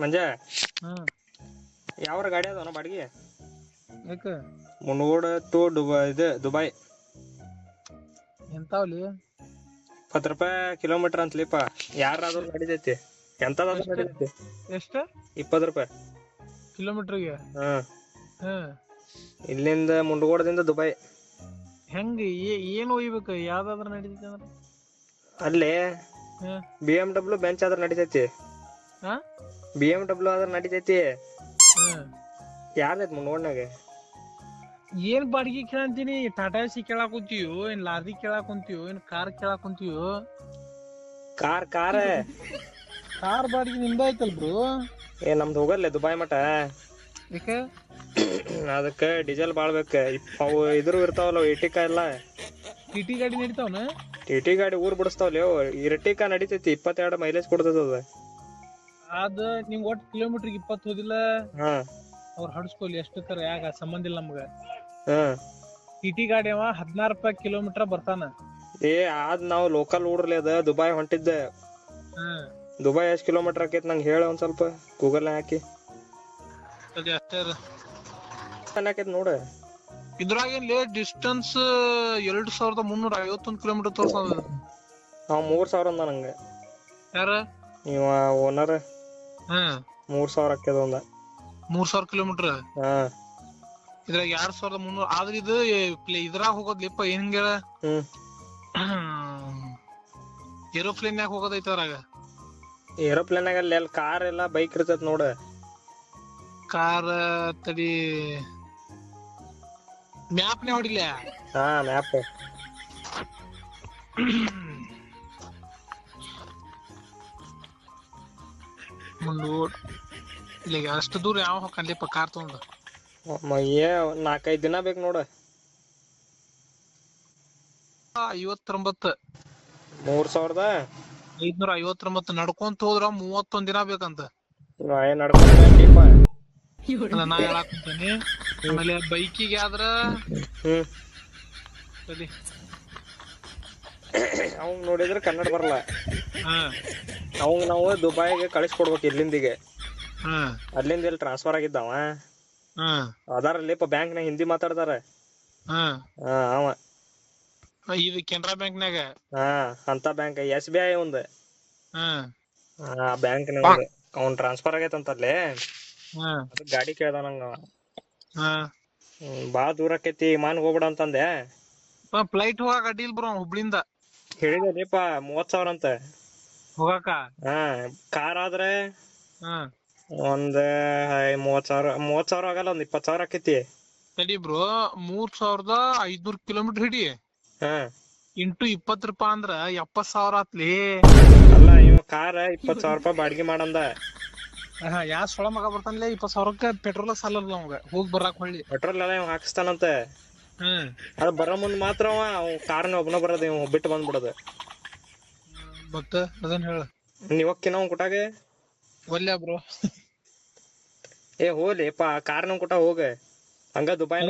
ಮಂಜ? ಹ್ಮ್. ಯಾವ್ರ ಗಾಡಿ ಅದಾವ ಬಾಡಿಗೆ? ಯಾಕ? ಮುನ್ನೂಡ ಟು ದುಬೈ ಇದು ದುಬೈ. ಎಂತಾವ್ಲಿ? ಹತ್ತು ರೂಪಾಯಿ ಕಿಲೋಮೀಟರ್ ಅಂತಲಿಪ್ಪ ಯಾರಾದ್ರೂ ನಡೀತೈತಿ ಎಂತದಾದ್ರೂ ನಡೀತೈತಿ ಎಷ್ಟು? ಇಪ್ಪತ್ತು ರೂಪಾಯಿ. ಕಿಲೋಮೀಟರ್ಗೆ? ಹಾಂ. ಹಾಂ. ಇಲ್ಲಿಂದ ಮುಂಡಗೋಡದಿಂದ ದುಬೈ. ಹೆಂಗ? ಏನು ಒಯ್ಬೇಕು? ಯಾವ್ದಾದ್ರೂ ನಡೀತೈತಿ ಅಂದ್ರೆ? ಅಲ್ಲಿ ಬಿ ಎಂ ಡಬ್ಲ್ಯೂ ಬೆಂಚ್ ಆದ್ರೆ ನಡಿತೈತಿ. ಬಿ ಎಂ ಡಬ್ಲ್ಯೂ ಆದ್ರೆ ನಡಿತೈತಿ? ಯಾರ್ದೈತ್ ಮುಂಡಗೋಡ್ನಾಗ ಏನ್ ಬಾಡಿಗೆ ಕೇಳಂತೀನಿ? ಟಾಟಾ ಸಿ ಕೇಳಾಕ್ ಕುಂತೀಯೋ ಏನ್ ಲಾರಿ ಕೇಳಾಕ್ ಕುಂತೀಯೋ ಏನ್ ಕಾರ್ ಕೇಳಾಕ್ ಕುಂತೀಯೋ? ಕಾರ್ ಕಾರ್ ಕಾರ್ ಬಾಡಿಗೆ ನಿಂದ ಐತಲ್ ಬ್ರೋ? ಏ ನಮ್ದು ಹೋಗಲ್ಲೇ ದುಬಾಯ್ ಮಟ ಅದಕ್ಕೆ ಅದಕ್ಕ ಡೀಸೆಲ್ ಬಾಳ್ ಬೇಕ. ಇಪ್- ಅವು ಇದ್ರು ಇರ್ತಾವಲ್ಲ ಇಟಿಕ ಎಲ್ಲ. ಟಿ ಟಿ ಗಾಡಿ ನಡೀತಾವನ? ಟಿ ಗಾಡಿ ಊರ್ ಬಿಡಿಸ್ತಾವಲ್ಲ ಇರಟಿಕಾ ನಡಿತೈತಿ ಇಪ್ಪತ್ತೆರಡು ಮೈಲೇಜ್ ಕೊಡ್ತದ ಅದ. ಅದ ನಿಂಗ್ ಒಟ್ ಕಿಲೋಮೀಟರ್ ಇಪ್ಪತ್ತು ಹೋದಿಲ್ಲ. ಹಾ. ಅವ್ರ ಹಡ್ಸ್ಕೊಲಿ ಎಷ್ಟು ತರ ಯಾಕ ಸಂಬಂಧ ಇಲ್ಲ ನಮ್ಗ. ಟಿಟಿ ಗಾಡಿ ಅವ ಹದಿನಾರು ರೂಪಾಯಿ ಕಿಲೋಮೀಟರ್ ಬರ್ತಾನ. ಏ ಆದ್ ನಾವ್ ಲೋಕಲ್ ಊರ್ಲಿ ಅದ ದುಬೈ ಹೊಂಟಿದ್ದೆ. ದುಬೈ ಎಷ್ಟ್ ಕಿಲೋಮೀಟರ್ ಆಕೈತಿ ನಂಗೆ ಹೇಳ ಒಂದ್ ಸ್ವಲ್ಪ ಗೂಗಲ್ ಹಾಕಿ. ಅದೇ ಅದ. ಆಕೈತಿ ನೋಡ. ಇದ್ರಾಗ ಏನ್ ಲೇ ಡಿಸ್ಟೆನ್ಸ್ ಎರಡ್ ಸಾವಿರದ ಮುನ್ನೂರ ಐವತ್ತೊಂದು ಕಿಲೋಮೀಟರ್ ತೋರ್ಸದ. ಅವ್ ಮೂರ್ ಸಾವಿರ ಅಂದ ನಂಗೆ ಯಾರ? ಇವ ಓನರ್ ಮೂರ್ ಸಾವಿರ ಆಕ್ಯದ ಒಂದ. ಮೂರ್ ಸಾವಿರ ಕಿಲೋಮೀಟರ್ ಹಾ. ಇದ್ರಾಗ ಎರಡ್ ಸಾವಿರದ ಮುನ್ನೂರ ಆದ್ರ ಇದು ಇದ್ರಾಗ ಹೋಗೋದ್ಲಿಪ್ಪ ಏನ್ ಹಿಂಗ ಏರೋಪ್ಲೇನ್ ಯಾಕೆ ಹೋಗೋದೈತ ಅದ್ರಾಗ. ಏರೋಪ್ಲೇನ್ ಅಲ್ಲಿ ಅಲ್ಲಿ ಕಾರ್ ಎಲ್ಲ ಬೈಕ್ ಇರ್ತೈತ್ ನೋಡ. ಕಾರ್ ತಡಿ. ಮ್ಯಾಪ್ನೇ ಹೊಡಿಲ್ಲ ಹಾ ಮ್ಯಾಪ್. ಮುಂದೂಡ್ ಇಲ್ಲಿ ಅಷ್ಟು ದೂರ ಯಾವ ಹೋಗ್ಕನ್ಲಿಪ್ಪ ಕಾರ್ ತಗೊಂಡು? ಏ ನಾಲ್ಕೈದ್ ದಿನ ಬೇಕು ನೋಡ. ಐವತ್ತೊಂಬತ್ತು. ಮೂರ್ ಸಾವಿರದ? ಐದ್ನೂರ ಐವತ್ತೊಂಬತ್ತು ನಡ್ಕೊಂತ ಹೋದ್ರ ಮೂವತ್ತೊಂದ್ ದಿನ ಬೇಕಂತ. ನಾ ಆಮೇಲೆ ಬೈಕಿಗೆ ಆದ್ರ ಅವಂಗ್ ನೋಡಿದ್ರೆ ಕನ್ನಡ ಬರಲ್ಲ. ಹಾ. ಅವಂಗ್ ನಾವು ದುಬೈಗೆ ಕಳಿಸ್ಕೊಡ್ಬೇಕು ಇಲ್ಲಿಂದಿಗೆ. ಅಲ್ಲಿಂದ ಇಲ್ಲಿ ಟ್ರಾನ್ಸ್ಫರ್ ಆಗಿದ್ದಾವ. ಅದಾರಲ್ಲಿ ಬ್ಯಾಂಕ್ ನಾಗ ಹಿಂದಿ ಮಾತಾಡ್ತಾರ ಅವ. ಇದು ಕೆನರಾ ಬ್ಯಾಂಕ್ನಾಗ? ಹಾ ಅಂತ ಬ್ಯಾಂಕ್ ಎಸ್ ಬಿ ಐ ಒಂದ್. ಆ ಬ್ಯಾಂಕ್ ಅವ್ನ್ ಟ್ರಾನ್ಸ್ಫರ್ ಆಗೈತಂತಲ್ಲಿ ಗಾಡಿ ಕೇಳ್ದ ನಂಗ ಬಾಳ ದೂರ ಆಕೈತಿ ವಿಮಾನ ಹೋಗ್ಬಿಡ ಅಂತಂದೆ. ಫ್ಲೈಟ್ ಹೋಗಾಕ ಅಡ್ಡಿಲ್ ಬ್ರೋ ಹುಬ್ಳಿಂದ. ಹೇಳಿದಲಿಪ್ಪ ಮೂವತ್ ಸಾವಿರ ಅಂತ. ಹೋಗಾಕ? ಹಾ ಕಾರ್ ಆದ್ರೆ ಹಾ. ಒಂದ್ ಮೂವತ್ ಸಾವಿರ ಮೂವತ್ ಸಾವಿರ ಆಗಲ್ಲ ಒಂದ್ ಇಪ್ಪತ್ ಸಾವಿರ ಆಕೈತಿ. ತಡಿ ಬ್ರೋ ಮೂರ್ ಸಾವಿರದ ಐದ್ನೂರ್ ಕಿಲೋಮೀಟರ್ ಹಿಡಿ. ಹಾ. ಇಂಟು ಇಪ್ಪತ್ ರೂಪಾಯಿ ಅಂದ್ರ ಎಪ್ಪತ್ ಸಾವಿರ ಆತ್ಲಿ. ಅಲ್ಲ ಇವ ಕಾರ್ ಇಪ್ಪತ್ ಸಾವಿರ ರೂಪಾಯಿ ಬಾಡಿಗೆ ಮಾಡಂದ. ಯಾ ಸೊಳ ಮಗ ಬರ್ತಾನಲ್ಲ ಇಪ್ಪತ್ ಸಾವಿರಕ್ಕ ಪೆಟ್ರೋಲ್ ಸಾಲಲ್ಲ ಅವಂಗ ಹೋಗಿ ಬರಾಕ್ ಹೊಳ್ಳಿ. ಪೆಟ್ರೋಲ್ ಎಲ್ಲ ಇವ್ ಹಾಕಿಸ್ತಾನಂತ. ಹ್ಮ್. ಅದ್ ಬರೋ ಮುಂದ್ ಮಾತ್ರ ಅವ ಅವ್ ಕಾರ್ನ ಒಬ್ನ ಬರೋದ್ ಇವ್ ಬಿಟ್ಟು ಬಂದ್ಬಿಡೋದು. ಮತ್ತ ಅದನ್ ಹೇಳ. ನೀವಕ್ಕಿನ ಅವ್ನ್ ಕುಟಾಗೆ? ಒಲ್ಯ ಬ್ರೋ. ಏ ಹೋಲಿ ಪಾ ಕಾರ್ನ ಕುಟ ಹೋಗ. ಹಂಗ ದುಬೈ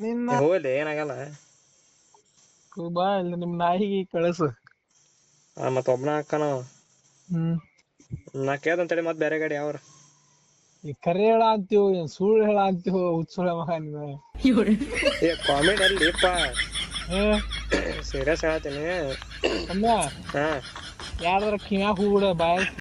ನಿನ್ನ ಹೋಲಿ ಏನಾಗಲ್ಲ. ಬಾ ಇಲ್ಲಿ ನಿಮ್ ನಾಯಿಗೆ ಕಳಸು. ಆ, ಮತ್ ಒಬ್ನ ಹಾಕನ. ಹ್ಮ್. ನಾ ಕೇಳ್ದಂತೇಳಿ ಮತ್ ಬೇರೆ ಗಾಡಿ ಯಾವ್ರ ಈ ಕರೆ ಹೇಳ ಅಂತೀವೋ ಏನ್ ಸುಳ್ಳು ಹೇಳ ಅಂತೀವೋ ಹುಚ್ಚುಳ ಮಗ ನಿಮ್ಮ ಏ ಕಾಮಿಡಿ ಅಲ್ಲಿ ಪಾ. ಸೀರಿಯಸ್ ಹೇಳ್ತೀನಿ ಅಮ್ಮ ಹಾ ಯಾರ್ದಾರ ಕಿವ್ಯಾಗ ಹೋಗ್ಬಿಡ ಬಾಯ್